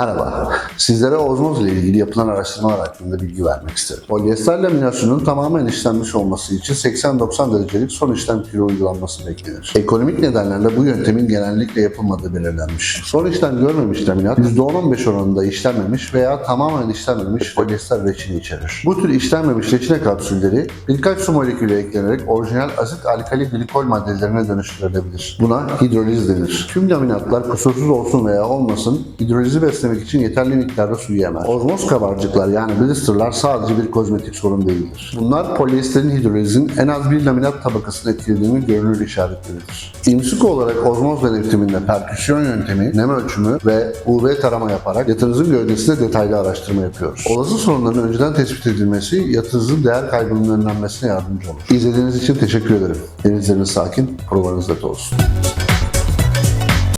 Merhaba. Sizlere ozmoz ile ilgili yapılan araştırmalar hakkında bilgi vermek isterim. Polyester laminasyonun tamamen işlenmiş olması için 80-90 derecelik son işlem türü uygulanması beklenir. Ekonomik nedenlerle bu yöntemin genellikle yapılmadığı belirlenmiş. Son işlem görmemiş laminat %10-15 oranında işlenmemiş veya tamamen işlenmemiş polyester reçini içerir. Bu tür işlenmemiş reçine kapsülleri birkaç su molekülü eklenerek orijinal asit alkali glikol maddelerine dönüştürülebilir. Buna hidroliz denir. Tüm laminatlar kusursuz olsun veya olmasın hidrolizi beslemek için yeterli miktarda suyu emer. Ozmoz kabarcıklar yani blisterlar sadece bir kozmetik sorun değildir. Bunlar polyesterin hidrolizin en az bir laminat tabakasını etkilediğini görünür işaretleridir. İmsik olarak ozmoz denetiminde perküsyon yöntemi, nem ölçümü ve UV tarama yaparak yatırızın gövdesinde detaylı araştırma yapıyoruz. Olası sorunların önceden tespit edilmesi yatırızın değer kaybının önlenmesine yardımcı olur. İzlediğiniz için teşekkür ederim. Denizleriniz sakin, provanız net olsun.